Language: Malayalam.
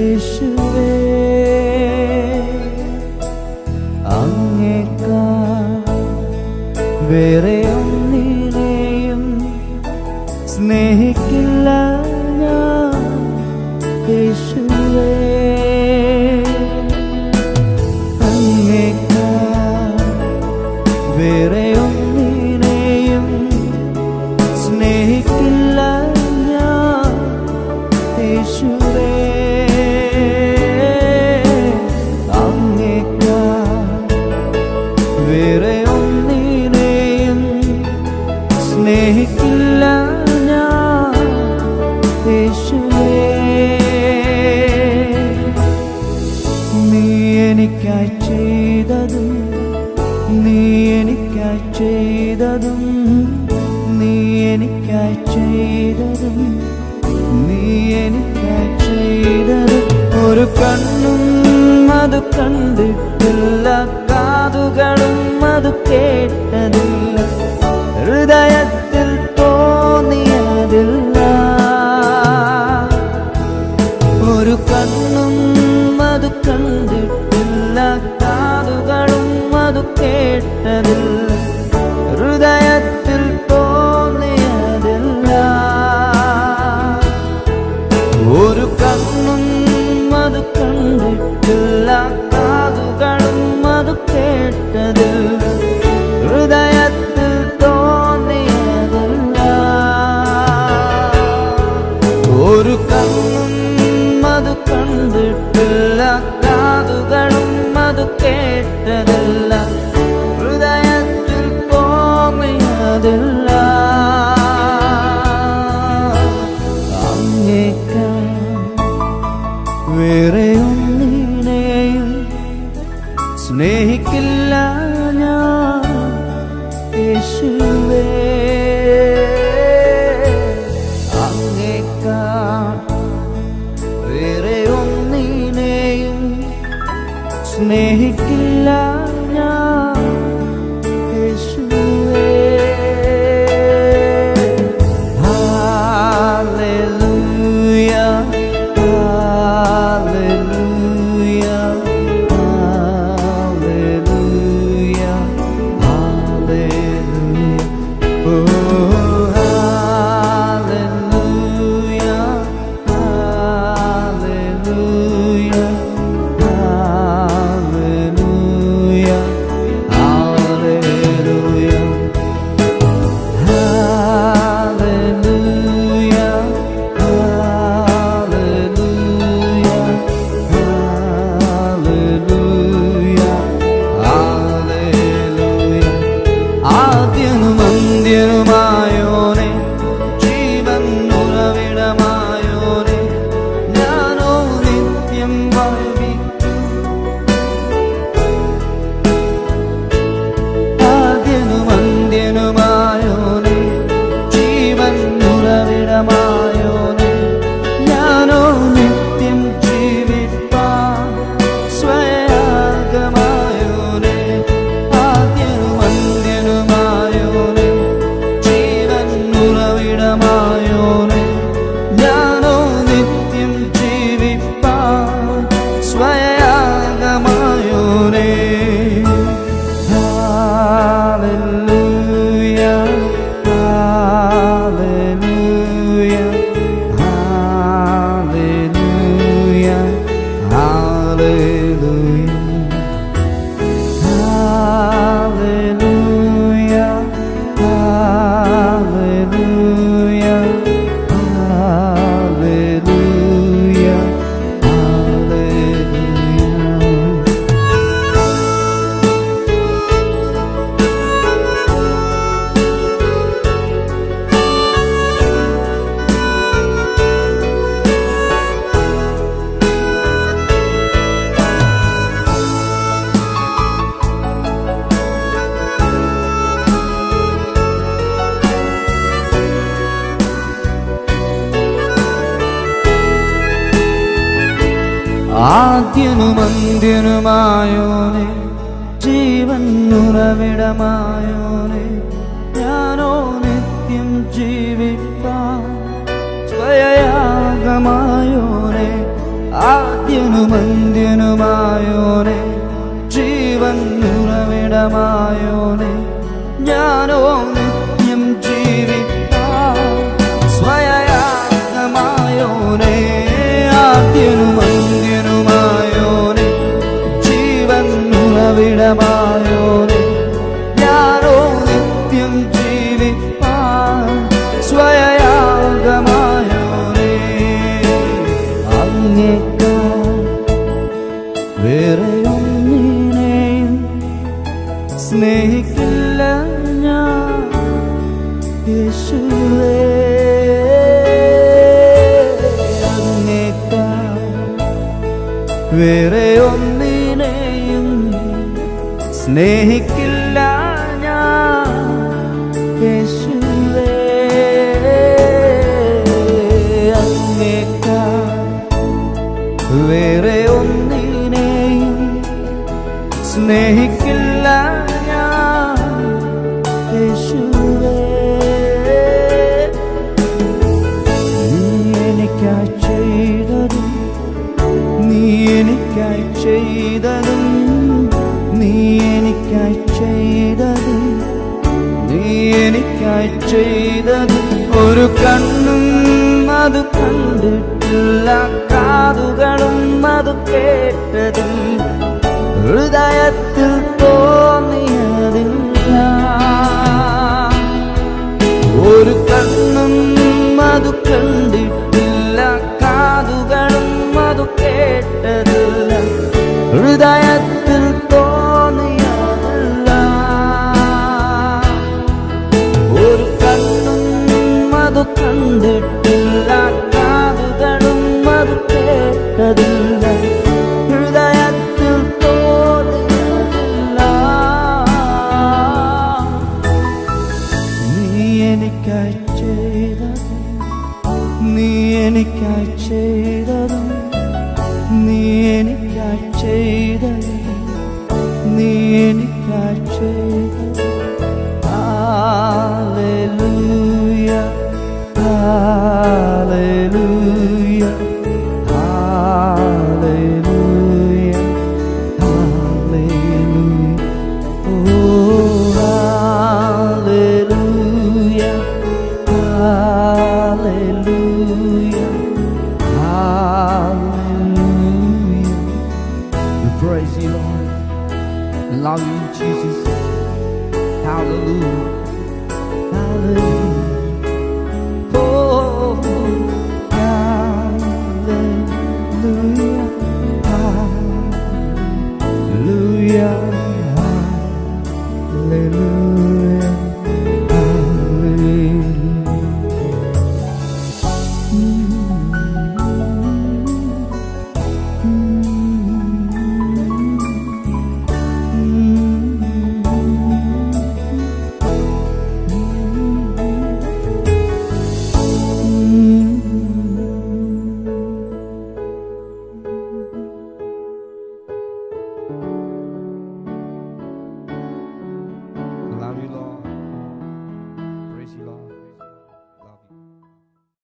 യേശുവേ അങ്ങേക്കാൾ വേറെ എനിക്കായി ചെയ്തതും നീ എനിക്കായി ചെയ്തതും. ഒരു കണ്ണും അത് കണ്ടിട്ടില്ല കാതുകളും അത് കേട്ടതില്ല. ഹൃദയത്തിൽ തോന്നിയതില്ല അത് കണ്ടിട്ടില്ല കാതുകളും അത് കേട്ടത് ഹൃദയത്തിൽ തോന്നിയതല്ല ഒരു കണ്ണും അത് കണ്ടിട്ടില്ല കാതുകളും അത് കേട്ടതല്ല ആദ്യനും അന്ത്യനുമായോനെ ജീവൻ ഉറവിടമായോനെ ഞാനോ നിത്യം ജീവിപ്പാൻ സ്വയയാഗമായോനെ ആദ്യനും അന്ത്യനുമായോനെ ജീവൻ ഉറവിടമായോനെ വേറെ ഒന്നിനെയും സ്നേഹിക്കില്ല ഞാൻ. വേറെ ഒന്നിനെയും സ്നേഹിക്കില്ല എനിക്കായി ചെയ്തത്. നീ എനിക്കായി ചെയ്തത്. ഒരു കണ്ണും അത് കണ്ടിട്ടില്ല. കാതുകളും അത് കേട്ടതും. ഹൃദയത്തിൽ തോന്നിയതില്ല നീ എനിക്കായി ചെയ്തതും. നീ എനിക്കായി ചെയ്തതും. നീ എനിക്കായി ചെയ്തതും. Love you, Jesus. Hallelujah. Hallelujah. Oh, hallelujah. Hallelujah. Hallelujah.